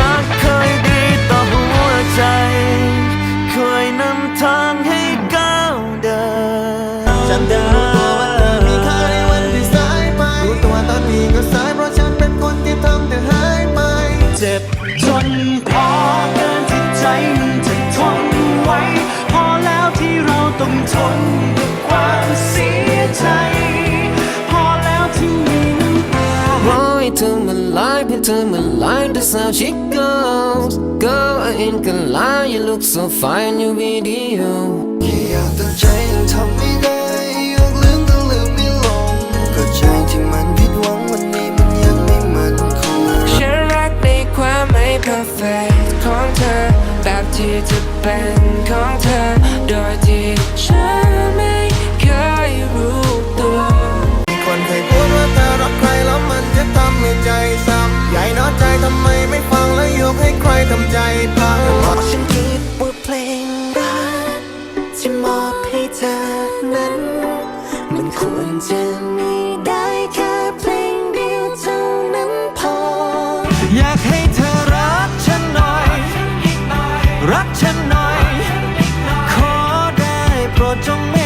รั life, into my life, that's how she goes. Girl, I ain't gonna lie, you look so fine in your video. แค่อยากตั้งใจยังทำไม่ได้ยกลืมก็ลืมไม่ลงก็ใจที่มันผิดหวังวันนี้มันยังไม่มันคงฉันรักในความไม่ perfect ของเธอ แบบที่จะเป็นของเธอ โดยที่ฉันไม่เคยรู้ตัว มีคนเคยพูดว่าเธอรักใครแล้วมันจะทำให้ใจซ้ำใหญ่น้อยใจ ทำไมไม่ฟังแล้วยกให้ใครทำใจพังบอกฉันคิดว่าเพลงรักที่มอบให้เธอนั้น มันควรจะมีได้แค่เพลงเดียวเท่านั้นพอ อยากให้เธอรักฉันหน่อย รักฉันหน่อย ขอได้โปรดจงเม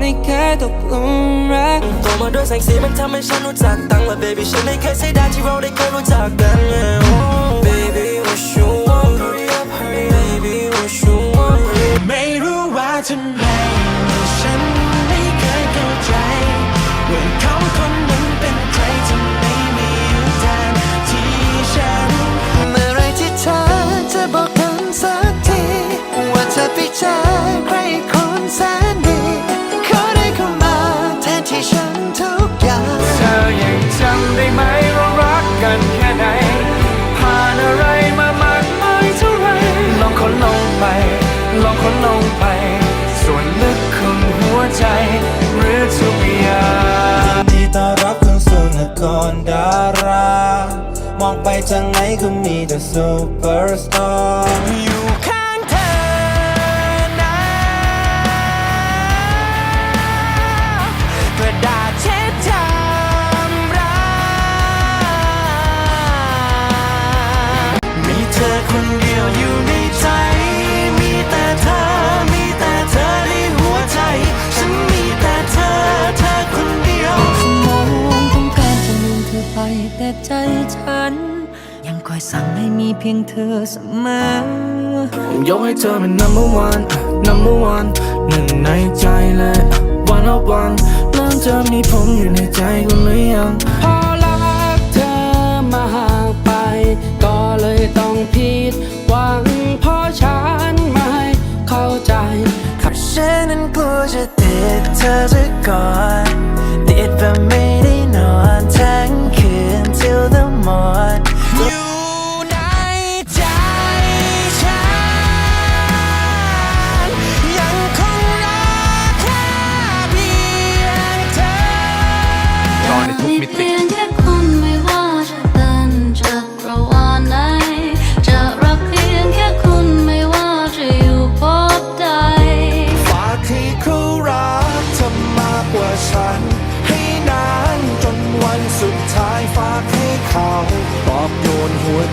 ได้แค่ตกลุมรักโตมาด้วยแสงสีมันทำให้ฉันรู้จักตั้งและ baby ฉันไม่เคยเสียดายที่เราได้เคยรู้จักกัน yeah. oh, baby what you want baby what you want ไม่รู้ว่าจะ ทางไห อยสั่งให้มีเพียงเธอเสมอยกให้เธอเป็น number one number one หนึ่งในใจเลย one of one เริ่มจะมีผมอยู่ในใจคุณหรือยังพอรักเธอมาหากไป ก็เลยต้องผิดหวังเพราะฉันไม่เข้าใจฉันนั้นกลัวจะติดเธอซะก่อนติดแบบไม่ได้นอนทั้งคืน till the morning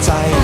น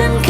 ฉันแค่